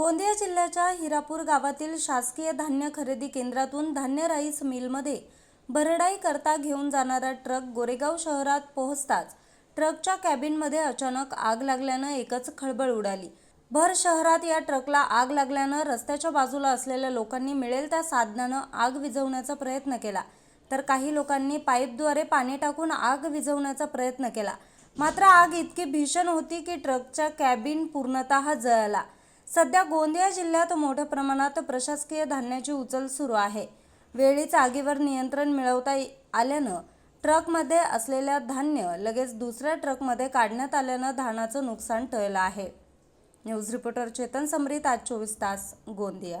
गोंदिया जिल्ह्याच्या हिरापूर गावातील शासकीय धान्य खरेदी केंद्रातून धान्य राईस मिलमध्ये भरडाई करता घेऊन जाणारा ट्रक गोरेगाव शहरात पोहोचताच ट्रकच्या कॅबिनमध्ये अचानक आग लागल्यानं एकच खळबळ उडाली. भर शहरात या ट्रकला आग लागल्यानं रस्त्याच्या बाजूला असलेल्या लोकांनी मिळेल त्या साधनानं आग विझवण्याचा प्रयत्न केला. तर काही लोकांनी पाईपद्वारे पाणी टाकून आग विझवण्याचा प्रयत्न केला. मात्र आग इतकी भीषण होती की ट्रकच्या कॅबिन पूर्णतः जळाला. सध्या गोंदिया जिल्ह्यात मोठ्या प्रमाणात प्रशासकीय धान्याची उचल सुरू आहे. वेळीच आगीवर नियंत्रण मिळवता आल्यानं ट्रकमध्ये असलेल्या धान्य लगेच दुसऱ्या ट्रकमध्ये काढण्यात आल्यानं धानाचं नुकसान टळलं आहे. न्यूज रिपोर्टर चेतन समरीत आज चोवीस तास गोंदिया.